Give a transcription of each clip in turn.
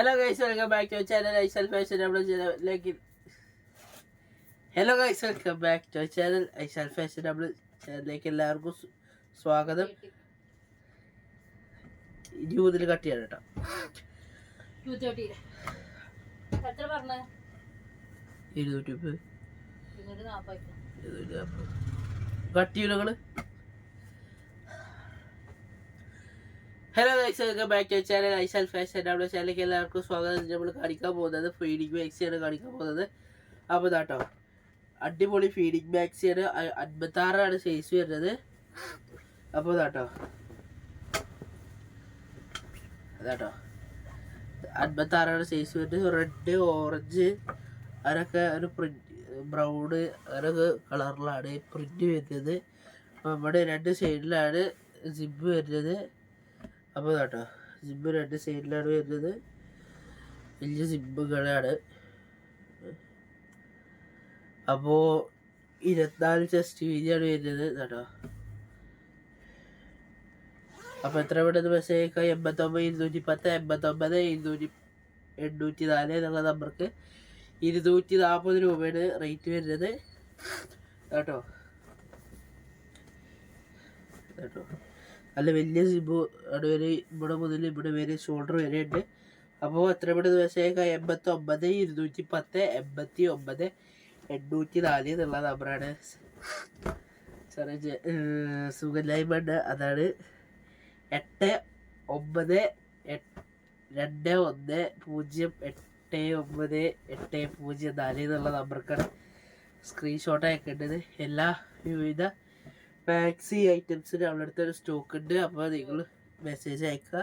Hello guys welcome back to channel I Aisal fashion നമ്മുടെ ചാനലിലേക്ക് hello guys welcome back to channel Aisal fashion നമ്മുടെ ചാനലിലേക്ക് എല്ലാവർക്കും സ്വാഗതം. ഇനി മുതൽ കട്ട് ചെയ്യാൻ കേട്ടോ. ഇരുന്നൂറ്റി കട്ട് ചെയ്യൂ hello guys welcome back to channel Aisal fashion നമ്മുടെ ചാനലിലേക്ക് എല്ലാവർക്കും സ്വാഗതം നമ്മൾ കാണിക്കാൻ പോകുന്നത് ഫീഡിങ് മാക്സിയാണ് കാണിക്കാൻ പോകുന്നത്. അപ്പോൾ ഇതാട്ടോ അടിപൊളി ഫീഡിങ് മാക്സിയാണ് അൻപത്താറാണ് സൈസ് വരുന്നത്. അപ്പോൾ ഇതാട്ടോ അതാട്ടോ അൻപത്താറാണ് സൈസ് വരുന്നത്. റെഡ് ഓറഞ്ച് അതൊക്കെ ഒരു പ്രിന്റ് ബ്രൗണ് അങ്ങനൊക്കെ കളറിലാണ് പ്രിന്റ് വരുന്നത്. നമ്മുടെ രണ്ട് സൈഡിലാണ് സിബ് വരുന്നത്. അപ്പോൾ കേട്ടോ സിബ് രണ്ട് സൈഡിലാണ് വരുന്നത്. വലിയ സിബുകളാണ്. അപ്പോൾ ഇരുപത്തിനാല് ചെസ്റ്റ് വീതിയാണ് വരുന്നത് കേട്ടോ അപ്പോൾ എത്ര പെട്ടെന്ന് മെസ്സേജ് അയക്കാം? എൺപത്തൊമ്പത് ഇരുന്നൂറ്റി പത്ത് എൺപത്തൊമ്പത് ഇരുന്നൂറ്റി എണ്ണൂറ്റി നാല് എന്നുള്ള നമ്പർക്ക് ഇരുന്നൂറ്റി നാൽപ്പത് രൂപയാണ് റേറ്റ് വരുന്നത്. കേട്ടോ കേട്ടോ നല്ല വലിയ സിബ് അവിടെ വരെ ഇവിടെ മുതൽ ഇവിടെ വരെ ഷോൾഡർ വരെ ഉണ്ട്. അപ്പോൾ എത്ര പെട്ടെന്ന് മെസ്സേജ് എൺപത്തി ഒമ്പത് ഇരുന്നൂറ്റി പത്ത് എൺപത്തി ഒമ്പത് എണ്ണൂറ്റി നാല് എന്നുള്ള നമ്പറാണ് ചെറിയ സുഖല്ലായ്മ അതാണ് എട്ട് ഒമ്പത് രണ്ട് ഒന്ന് പൂജ്യം എട്ട് ഒമ്പത് എട്ട് പൂജ്യം നാല് എന്നുള്ള നമ്പർക്കാണ് സ്ക്രീൻഷോട്ട് അയക്കേണ്ടത്. എല്ലാ വിവിധ മാക്സി ഐറ്റംസ് നമ്മുടെ അടുത്ത് ഒരു സ്റ്റോക്ക് ഉണ്ട്. അപ്പോൾ നിങ്ങൾ മെസ്സേജ് അയക്കുക.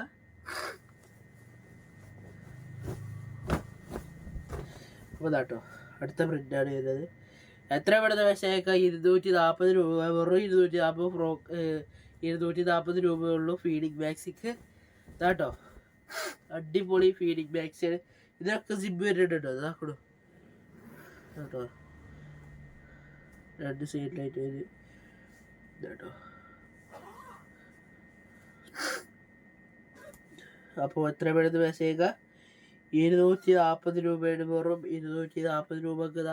അപ്പോൾ ഇതാട്ടോ അടുത്ത പ്രിന്റാണ് വരുന്നത്. എത്ര പെടുന്ന അയക്കുക? ഇരുന്നൂറ്റി നാൽപ്പത് രൂപ. വെറും ഇരുന്നൂറ്റി നാൽപ്പത് ഫ്രോക്ക് ഇരുന്നൂറ്റി നാൽപ്പത് രൂപയുള്ളൂ ഫീഡിങ് മാക്സിക്ക് ഇതാട്ടോ അടിപൊളി ഫീഡിങ് മാക്സിയാണ് ഇതിനൊക്കെ സിബ് വരുന്നുണ്ടോ ഇതാക്കണോ കേട്ടോ രണ്ട് സൈഡിലായിട്ട് വരും. അപ്പോൾ എത്ര പേരുടെ മെസ്സേജ് ഇരുന്നൂറ്റി നാൽപ്പത് രൂപയുടെ വെറും ഇരുന്നൂറ്റി നാൽപ്പത് രൂപക്ക്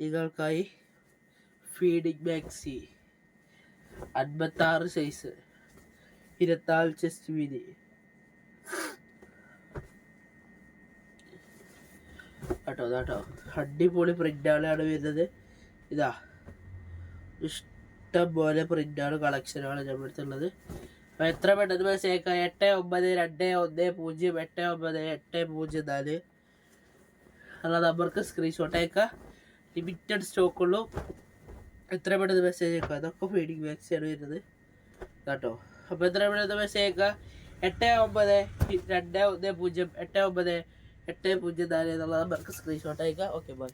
നിങ്ങൾക്കായി ഫീഡിങ് മാക്സി അൻപത്താറ് സൈസ് ഇരുപത്താറ് ചെസ്റ്റ് വീതി. കേട്ടോ കേട്ടോ അടിപൊളി പ്രിന്റാണ് വരുന്നത്. ഇതാ. ഇഷ്ടം പോലെ പ്രിന്റാണ് കളക്ഷനാണ് നമ്മുടെ അടുത്തുള്ളത് അപ്പോൾ എത്ര പെട്ടെന്ന് മനസ്സിലാക്കാം എട്ട് ഒമ്പത് രണ്ട് ഒന്ന് പൂജ്യം എട്ട് ഒമ്പത് എട്ട് പൂജ്യം നാല്. അല്ല നമ്പർക്ക് സ്ക്രീൻഷോട്ട് അയക്കുക ലിമിറ്റഡ് സ്റ്റോക്കുള്ളൂ എത്ര പെട്ടെന്ന് മെസ്സേജ് അയക്കുക അതൊക്കെ ഫീഡിങ് മാക്സിയാണ് വരുന്നത്. കേട്ടോ അപ്പോൾ എത്ര പെട്ടെന്ന് മെസ്സേജ് അയക്കുക എട്ട് ഒമ്പത് രണ്ട് ഒന്ന് പൂജ്യം എട്ട് ഒമ്പത് എട്ട് പൂജ്യം നാല് എന്നുള്ള നമ്പർക്ക് സ്ക്രീൻഷോട്ട് അയക്കുക ഓക്കെ ബൈ